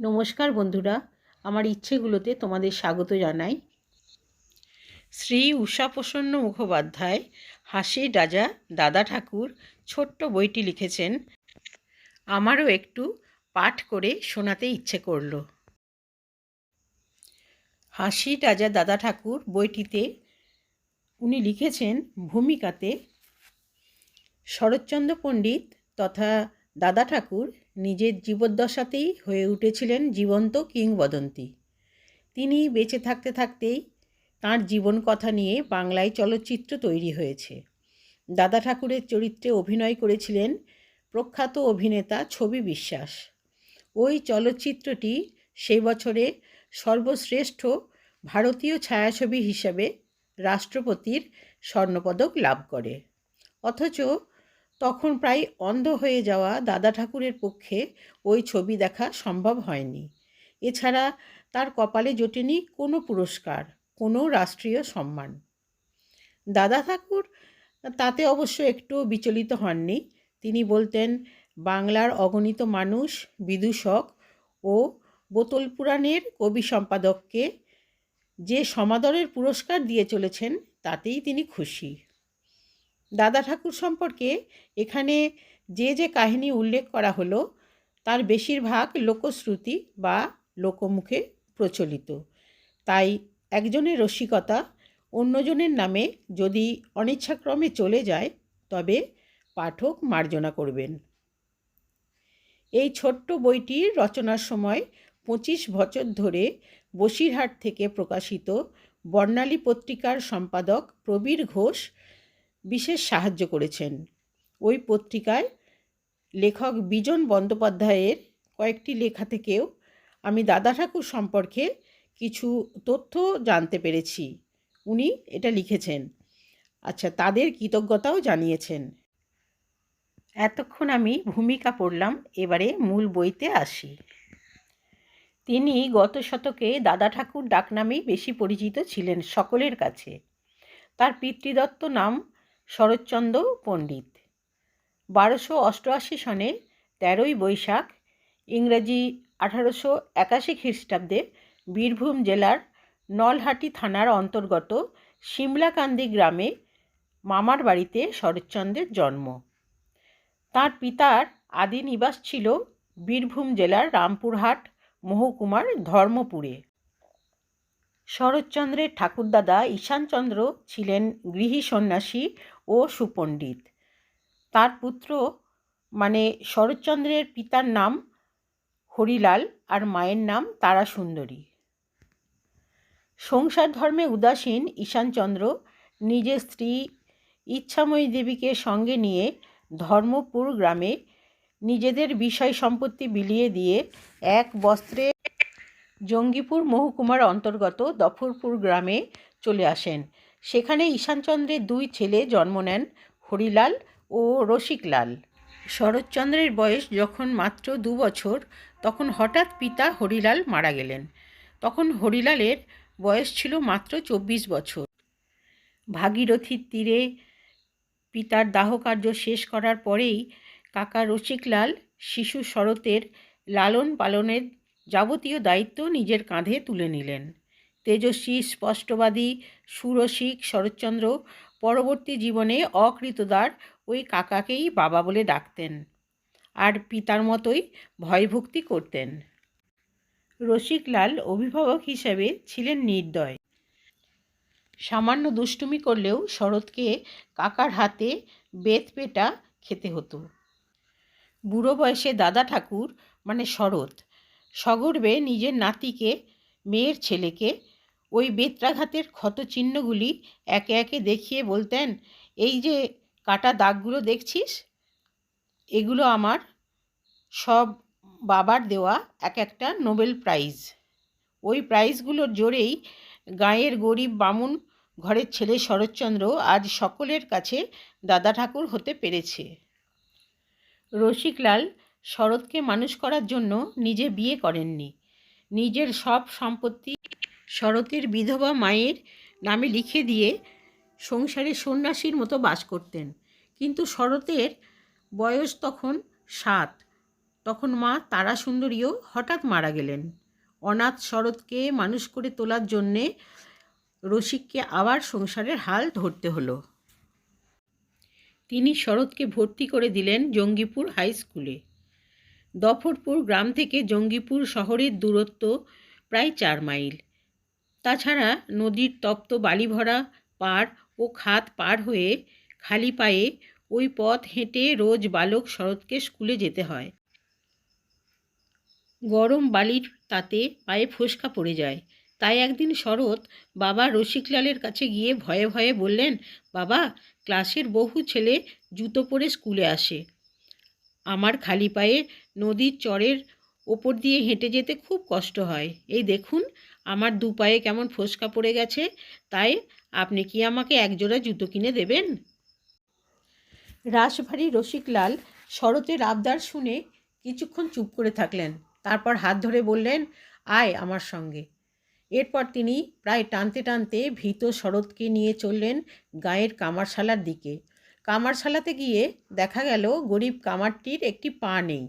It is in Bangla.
নমস্কার বন্ধুরা, আমার ইচ্ছেগুলোতে তোমাদের স্বাগত জানাই। শ্রী উষাপ্রসন্ন মুখোপাধ্যায় হাসির রাজা দাদা ঠাকুর ছোট্ট বইটি লিখেছেন। আমারও একটু পাঠ করে শোনাতে ইচ্ছে করল। হাসির রাজা দাদা ঠাকুর বইটিতে উনি লিখেছেন ভূমিকাতে শরৎচন্দ্র পণ্ডিত তথা দাদা ঠাকুর নিজের জীবদ্দশাতেই হয়ে উঠেছিলেন জীবন্ত কিংবদন্তি। তিনি বেঁচে থাকতে থাকতেই তাঁর জীবন কথা নিয়ে বাংলায় চলচ্চিত্র তৈরি হয়েছে। দাদা ঠাকুরের চরিত্রে অভিনয় করেছিলেন প্রখ্যাত অভিনেতা ছবি বিশ্বাস। ওই চলচ্চিত্রটি সেই বছরে সর্বশ্রেষ্ঠ ভারতীয় ছায়াছবি হিসাবে রাষ্ট্রপতির স্বর্ণপদক লাভ করে। অথচ তখন প্রায় অন্ধ হয়ে যাওয়া দাদা ঠাকুরের পক্ষে ওই ছবি দেখা সম্ভব হয়নি। এছাড়া তার কপালে জোটেনি কোনো পুরস্কার, কোনো রাষ্ট্রীয় সম্মান। দাদা ঠাকুর তাতে অবশ্য একটু বিচলিত হননি। তিনি বলতেন, বাংলার অগণিত মানুষ, বিদূষক ও বোতল পুরাণের কবি সম্পাদককে যে সমাদরের পুরস্কার দিয়ে চলেছেন, তাতেই তিনি খুশি। দাদা ঠাকুর সম্পর্কে এখানে যে যে কাহিনী উল্লেখ করা হলো, তার বেশিরভাগ লোকশ্রুতি বা লোকমুখে প্রচলিত। তাই একজনের রসিকতা অন্যজনের নামে যদি অনিচ্ছাক্রমে চলে যায়, তবে পাঠক মার্জনা করবেন। এই ছোট্ট বইটির রচনার সময় পঁচিশ বছর ধরে বসিরহাট থেকে প্রকাশিত বর্ণালী পত্রিকার সম্পাদক প্রবীর ঘোষ বিশেষ সাহায্য করেছেন। ওই পত্রিকায় লেখক বিজন বন্দ্যোপাধ্যায়ের কয়েকটি লেখা থেকেও আমি দাদা ঠাকুর সম্পর্কে কিছু তথ্য জানতে পেরেছি। উনি এটা লিখেছেন। আচ্ছা তাদের কৃতজ্ঞতাও জানিয়েছেন। এতক্ষণ আমি ভূমিকা পড়লাম, এবারে মূল বইতে আসি। তিনি গত শতকে দাদা ঠাকুর ডাকনামেই বেশি পরিচিত ছিলেন সকলের কাছে। তার পিতৃদত্ত নাম শরৎচন্দ্র পণ্ডিত। বারোশো অষ্টআশি সনে তেরোই বৈশাখ ইংরেজি আঠারোশো একাশি খ্রিস্টাব্দে বীরভূম জেলার নলহাটি থানার অন্তর্গত সিমলাকান্দি গ্রামে মামার বাড়িতে শরৎচন্দ্রের জন্ম। তার পিতার আদি নিবাস ছিল বীরভূম জেলার রামপুরহাট, মহকুমার ধর্মপুরে। শরৎচন্দ্রের ঠাকুরদাদা ঈশানচন্দ্র ছিলেন গৃহী সন্ন্যাসী ও সুপণ্ডিত। তার পুত্র মানে শরৎচন্দ্রের পিতার নাম হরিলাল আর মায়ের নাম তারা সুন্দরী সংসার ধর্মে উদাসীন ঈশানচন্দ্র নিজের স্ত্রী ইচ্ছাময়ী দেবীকে সঙ্গে নিয়ে ধর্মপুর গ্রামে নিজেদের বিষয় সম্পত্তি বিলিয়ে দিয়ে এক বস্ত্রে জঙ্গিপুর মহকুমার অন্তর্গত দফরপুর গ্রামে চলে আসেন। সেখানে ঈশানচন্দ্রের দুই ছেলে জন্ম নেন, হরিলাল ও রসিকলাল। শরৎচন্দ্রের বয়স যখন মাত্র দু বছর, তখন হঠাৎ পিতা হরিলাল মারা গেলেন। তখন হরিলালের বয়স ছিল মাত্র চব্বিশ বছর। ভাগীরথীর তীরে পিতার দাহকার্য শেষ করার পরেই কাকা রসিকলাল শিশু শরতের লালন পালনের যাবতীয় দায়িত্ব নিজের কাঁধে তুলে নিলেন। তেজস্বী, স্পষ্টবাদী, সুরসিক শরৎচন্দ্র পরবর্তী জীবনে অকৃতদার ওই কাকাকেই বাবা বলে ডাকতেন আর পিতার মতোই ভয়ভক্তি করতেন। রসিকলাল অভিভাবক হিসেবে ছিলেন নির্দয়। সামান্য দুষ্টুমি করলেও শরৎকে কাকার হাতে বেত পেটা খেতে হতো। বুড়ো বয়সে দাদা ঠাকুর মানে শরৎ, সগর্বে নিজের নাতিকে, মেয়ের ছেলেকে ওই বেত্রাঘাতের ক্ষতচিহ্নগুলি একে একে দেখিয়ে বলতেন, এই যে কাটা দাগগুলো দেখছিস? এগুলো আমার সব বাবার দেওয়া এক একটা নোবেল প্রাইজ। ওই প্রাইজগুলোর জোরেই গাঁয়ের গরিব বামুন, ঘরের ছেলে শরৎচন্দ্র আজ সকলের কাছে দাদা ঠাকুর হতে পেরেছে। রসিকলাল শরৎকে মানুষ করার জন্য নিজে বিয়ে করেননি। নিজের সব সম্পত্তি শরতের বিধবা মায়ের নামে লিখে দিয়ে সংসারে সন্ন্যাসীর মতো বাস করতেন। কিন্তু শরতের বয়স তখন সাত। তখন মা তারা সুন্দরীও হঠাৎ মারা গেলেন। অনাথ শরৎকে মানুষ করে তোলার জন্যে রসিককে আবার সংসারের হাল ধরতে হলো। তিনি শরৎকে ভর্তি করে দিলেন জঙ্গিপুর হাই স্কুলে। দফরপুর গ্রাম থেকে জঙ্গিপুর শহরের দূরত্ব প্রায় চার মাইল। তাছাড়া নদীর তপ্ত বালি ভরা পাড় ও খাত পার হয়ে খালি পায়ে ওই পথ হেঁটে রোজ বালক শরৎকে স্কুলে যেতে হয়। গরম বালির তাতে পায়ে ফোসকা পড়ে যায়। তাই একদিন শরৎ বাবা রসিকলালের কাছে গিয়ে ভয়ে ভয়ে বললেন, বাবা, ক্লাসের বহু ছেলে জুতো পরে স্কুলে আসে। আমার খালি পায়ে নদীর চরের ওপর দিয়ে হেঁটে যেতে খুব কষ্ট হয়। এই দেখুন, আমার দু পায়ে কেমন ফোসকা পড়ে গেছে। তাই আপনি কি আমাকে একজোড়া জুতো কিনে দেবেন? রাসভারী রসিকলাল শরতের আবদার শুনে কিছুক্ষণ চুপ করে থাকলেন। তারপর হাত ধরে বললেন, আয় আমার সঙ্গে। এরপর তিনি প্রায় টানতে টানতে ভীত শরৎকে নিয়ে চললেন গায়ের কামারশালার দিকে। কামারশালাতে গিয়ে দেখা গেল, গরিব কামারটির একটি পা নেই।